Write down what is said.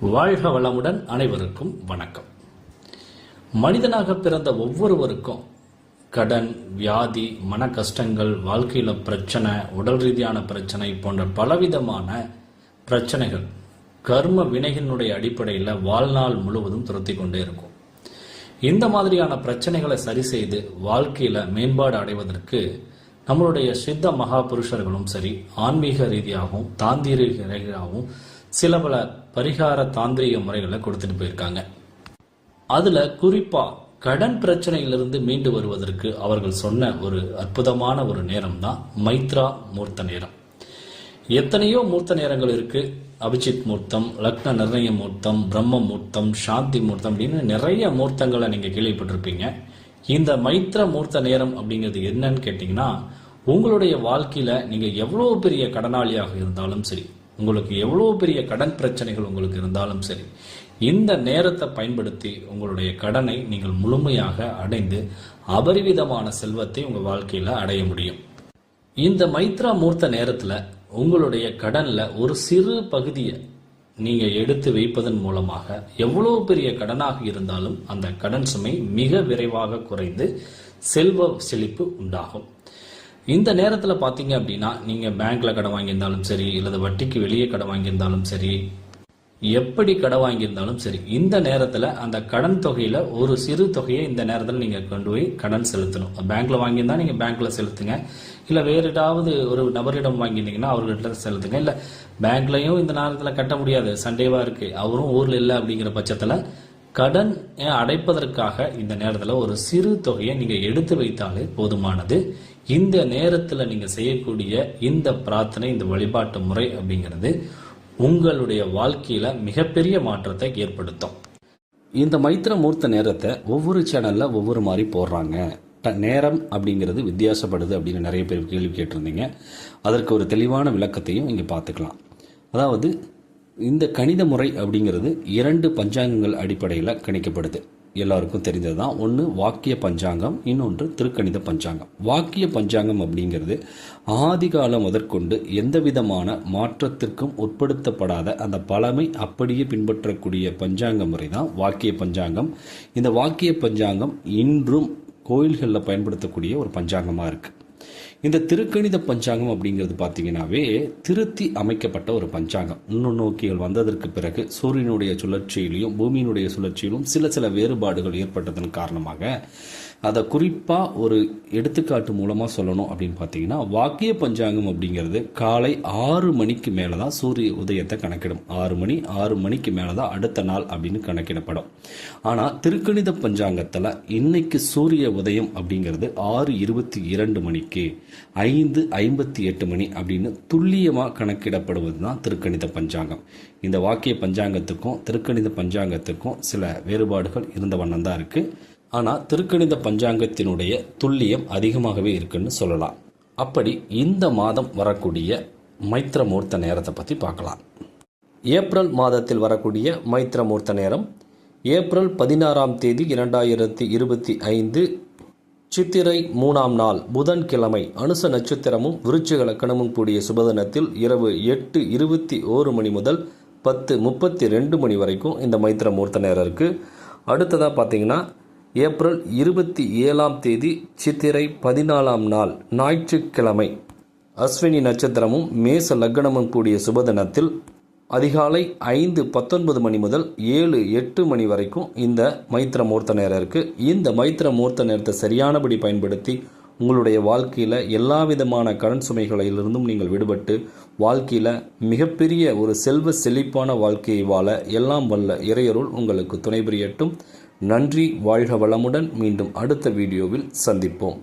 வாழ்க வளமுடன் அனைவருக்கும் வணக்கம். மனிதனாக பிறந்த ஒவ்வொருவருக்கும் கடன் வியாதி மன கஷ்டங்கள் வாழ்க்கையில் பிரச்சனை உடல் ரீதியான பிரச்சனை போன்ற பலவிதமான பிரச்சனைகள் கர்ம வினையினுடைய அடிப்படையில் வாழ்நாள் முழுவதும் துரத்தி கொண்டே இருக்கும். இந்த மாதிரியான பிரச்சனைகளை சரி செய்து வாழ்க்கையில் மேம்பாடு அடைவதற்கு நம்மளுடைய சித்த மகா புருஷர்களும் சரி ஆன்மீக ரீதியாகவும் தாந்திரீக ரீதியாகவும் சில பல பரிகார தாந்திரிக முறைகளை கொடுத்துட்டு போயிருக்காங்க. அதுல குறிப்பா கடன் பிரச்சனையிலிருந்து மீண்டு வருவதற்கு அவர்கள் சொன்ன ஒரு அற்புதமான ஒரு நேரம் தான் மைத்ரா மூர்த்த நேரம். எத்தனையோ மூர்த்த நேரங்கள் இருக்கு. அபிஜித் மூர்த்தம் லக்ன நிர்ணய மூர்த்தம் பிரம்ம மூர்த்தம் சாந்தி மூர்த்தம் அப்படின்னு நிறைய மூர்த்தங்களை நீங்க கேள்விப்பட்டிருப்பீங்க. இந்த மைத்ர மூர்த்த நேரம் அப்படிங்கிறது என்னன்னு கேட்டீங்கன்னா உங்களுடைய வாழ்க்கையில நீங்க எவ்வளவு பெரிய கடனாளியாக இருந்தாலும் சரி உங்களுக்கு எவ்வளோ பெரிய கடன் பிரச்சனைகள் உங்களுக்கு இருந்தாலும் சரி இந்த நேரத்தை பயன்படுத்தி உங்களுடைய கடனை நீங்கள் முழுமையாக அடைந்து அபரிவிதமான செல்வத்தை உங்கள் வாழ்க்கையில் அடைய முடியும். இந்த மைத்ரா மூர்த்த நேரத்தில் உங்களுடைய கடனில் ஒரு சிறு பகுதியை நீங்கள் எடுத்து வைப்பதன் மூலமாக எவ்வளோ பெரிய கடனாக இருந்தாலும் அந்த கடன் சுமை மிக விரைவாக குறைந்து செல்வ செழிப்பு உண்டாகும். இந்த நேரத்தில் பார்த்தீங்க அப்படின்னா நீங்கள் பேங்க்கில் கடன் வாங்கியிருந்தாலும் சரி இல்லது வட்டிக்கு வெளியே கடன் வாங்கியிருந்தாலும் சரி எப்படி கடன் வாங்கியிருந்தாலும் சரி இந்த நேரத்தில் அந்த கடன் தொகையில் ஒரு சிறு தொகையை இந்த நேரத்தில் நீங்கள் கொண்டு போய் கடன் செலுத்தணும். பேங்க்கில் வாங்கியிருந்தா நீங்கள் பேங்க்கில் செலுத்துங்க. இல்லை வேறு ஏதாவது ஒரு நபரிடம் வாங்கியிருந்தீங்கன்னா அவர்கிட்ட செலுத்துங்க. இல்லை பேங்க்லையும் இந்த நேரத்தில் கட்ட முடியாது. சண்டேவாக இருக்குது அவரும் ஊரில் இல்லை அப்படிங்கிற பட்சத்தில் கடன் அடைப்பதற்காக இந்த நேரத்தில் ஒரு சிறு தொகையை நீங்கள் எடுத்து வைத்தாலே போதுமானது. இந்த நேரத்தில் நீங்கள் செய்யக்கூடிய இந்த பிரார்த்தனை இந்த வழிபாட்டு முறை அப்படிங்கிறது உங்களுடைய வாழ்க்கையில் மிகப்பெரிய மாற்றத்தை ஏற்படுத்தும். இந்த மைத்திர மூர்த்த நேரத்தை ஒவ்வொரு சேனலில் ஒவ்வொரு மாதிரி போடுறாங்க. ட- நேரம் அப்படிங்கிறது வித்தியாசப்படுது அப்படின்னு நிறைய பேர் கேள்வி கேட்டிருந்தீங்க. அதற்கு ஒரு தெளிவான விளக்கத்தையும் இங்கே பார்த்துக்கலாம். அதாவது இந்த கணித முறை அப்படிங்கிறது இரண்டு பஞ்சாங்கங்கள் அடிப்படையில் கணிக்கப்படுது. எல்லாருக்கும் தெரிந்தது தான் ஒன்று வாக்கிய பஞ்சாங்கம் இன்னொன்று திருக்கணித பஞ்சாங்கம். வாக்கிய பஞ்சாங்கம் அப்படிங்கிறது ஆதிகாலம் முதற்கொண்டு எந்த விதமான மாற்றத்திற்கும் உட்படுத்தப்படாத அந்த பழமை அப்படியே பின்பற்றக்கூடிய பஞ்சாங்க முறை தான் வாக்கிய பஞ்சாங்கம். இந்த வாக்கிய பஞ்சாங்கம் இன்றும் கோயில்களில் பயன்படுத்தக்கூடிய ஒரு பஞ்சாங்கமாக இருக்குது இந்த திருக்கணித பஞ்சாங்கம் அப்படிங்கிறது பார்த்தீங்கன்னாவே திருத்தி அமைக்கப்பட்ட ஒரு பஞ்சாங்கம். நுண்ணோக்கிகள் வந்ததற்கு பிறகு சூரியனுடைய சுழற்சியிலையும் பூமியினுடைய சுழற்சியிலும் சில சில வேறுபாடுகள் ஏற்பட்டதன் காரணமாக அதை குறிப்பாக ஒரு எடுத்துக்காட்டு மூலமாக சொல்லணும் அப்படின்னு பார்த்தீங்கன்னா வாக்கிய பஞ்சாங்கம் அப்படிங்கிறது காலை ஆறு மணிக்கு மேலே தான் சூரிய உதயத்தை கணக்கிடும். ஆறு மணி ஆறு மணிக்கு மேலே தான் அடுத்த நாள் அப்படின்னு கணக்கிடப்படும். ஆனால் திருக்கணித பஞ்சாங்கத்தில் இன்னைக்கு சூரிய உதயம் அப்படிங்கிறது ஆறு இருபத்தி இரண்டு மணிக்கு ஐந்து ஐம்பத்தி எட்டு மணி அப்படின்னு துல்லியமாக கணக்கிடப்படுவது தான் திருக்கணித பஞ்சாங்கம். இந்த வாக்கிய பஞ்சாங்கத்துக்கும் திருக்கணித பஞ்சாங்கத்துக்கும் சில வேறுபாடுகள் இருந்த வண்ணம் தான் இருக்குது ஆனால் திருக்கணித பஞ்சாங்கத்தினுடைய துல்லியம் அதிகமாகவே இருக்குன்னு சொல்லலாம். அப்படி இந்த மாதம் வரக்கூடிய மைத்திர மூர்த்த நேரத்தை பற்றி பார்க்கலாம். ஏப்ரல் மாதத்தில் வரக்கூடிய மைத்திர மூர்த்த நேரம் ஏப்ரல் பதினாறாம் தேதி இரண்டாயிரத்தி இருபத்தி ஐந்து சித்திரை மூணாம் நாள் புதன்கிழமை அனுச நட்சத்திரமும் விருச்சிக லக்கணமும் கூடிய சுபதனத்தில் இரவு எட்டு இருபத்தி ஓரு மணி முதல் பத்து முப்பத்தி ரெண்டு மணி வரைக்கும் இந்த மைத்திர மூர்த்த நேரம் இருக்குது அடுத்ததாக பார்த்தீங்கன்னா ஏப்ரல் இருபத்தி ஏழாம் தேதி சித்திரை பதினாலாம் நாள் ஞாயிற்றுக்கிழமை. அஸ்வினி நட்சத்திரமும் மேச லக்னமும் கூடிய சுபதினத்தில் அதிகாலை ஐந்து பத்தொன்பது மணி முதல் ஏழு எட்டு மணி வரைக்கும் இந்த மைத்திர மூர்த்த நேரம் இருக்குது இந்த மைத்திர மூர்த்த நேரத்தை சரியானபடி பயன்படுத்தி உங்களுடைய வாழ்க்கையில் எல்லா விதமான கடன் சுமைகளிலிருந்தும் நீங்கள் விடுபட்டு வாழ்க்கையில் மிகப்பெரிய ஒரு செல்வ செழிப்பான வாழ்க்கையை வாழ எல்லாம் வல்ல இறையருள் உங்களுக்கு துணை புரியட்டும். நன்றி வாழ்க வளமுடன் மீண்டும் அடுத்த வீடியோவில் சந்திப்போம்.